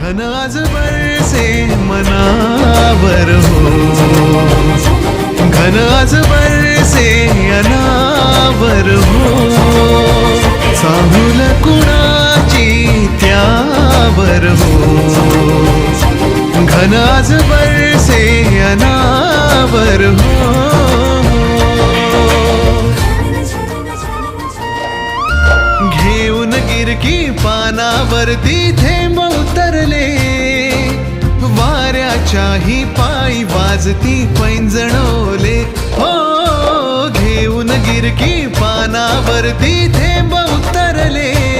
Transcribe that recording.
घन बरसे मनावर हो. घन बरसे अनावर हो. चाहुल कुणाची त्यावर हो. घनाज बरसे अनावर हो. घेऊन गिरकी पानावरती थेंब वाऱ्याच्याही पायी वाजती पैंजणोले हो घेऊन गिरकी पानावरती थेंब उतरले.